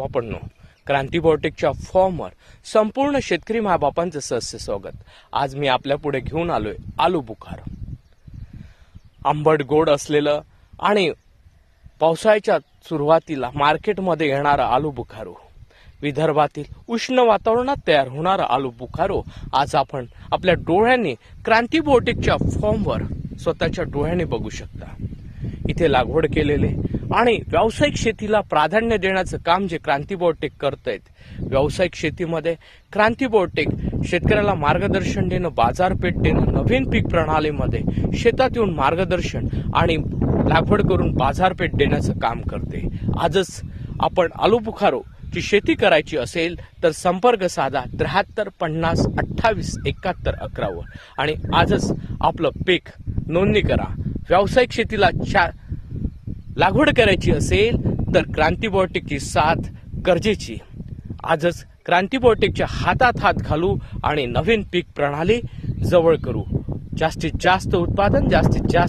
मायबापांनो क्रांती बॉटेकच्या फॉर्मवर संपूर्ण शेतकरी महाबापांचं सहस्य स्वागत. आज मी आपल्या पुढे घेऊन आलोय आलू बुखार. आंबट गोड असलेलं आणि पावसाळ्याच्या सुरुवातीला मार्केटमध्ये येणारं आलू बुखारो. विदर्भातील उष्ण वातावरणात तयार होणारा आलू बुखारो आज आपण आपल्या डोळ्यांनी क्रांती बोटिकच्या फॉर्मवर स्वतःच्या डोळ्यांनी बघू शकता. इथे लागवड केलेले आणि व्यावसायिक शेतीला प्राधान्य देण्याचं काम जे क्रांती बोवटेक करत आहेत व्यावसायिक शेतीमध्ये क्रांती बोर्टेक शेतकऱ्याला मार्गदर्शन देणं बाजारपेठ देणं नवीन पीक प्रणालीमध्ये शेतात येऊन मार्गदर्शन आणि लागवड करून बाजारपेठ देण्याचं काम करते. आजच आपण आलू बुखारो ची शेती करायची असेल तर संपर्क साधा त्र्याहत्तर पन्नास अठ्ठावीस एकाहत्तर अकरावर. आणि आजच आपलं पीक नोंदणी करा. व्यावसायिक शेतीला चार लागवड करायची असेल तर क्रांतीबॉटिकची साथ गरजेची. आजच क्रांतीबॉटिकच्या हातात हात घालू आणि नवीन पीक प्रणाली जवळ करू. जास्तीत जास्त उत्पादन जास्तीत जास्त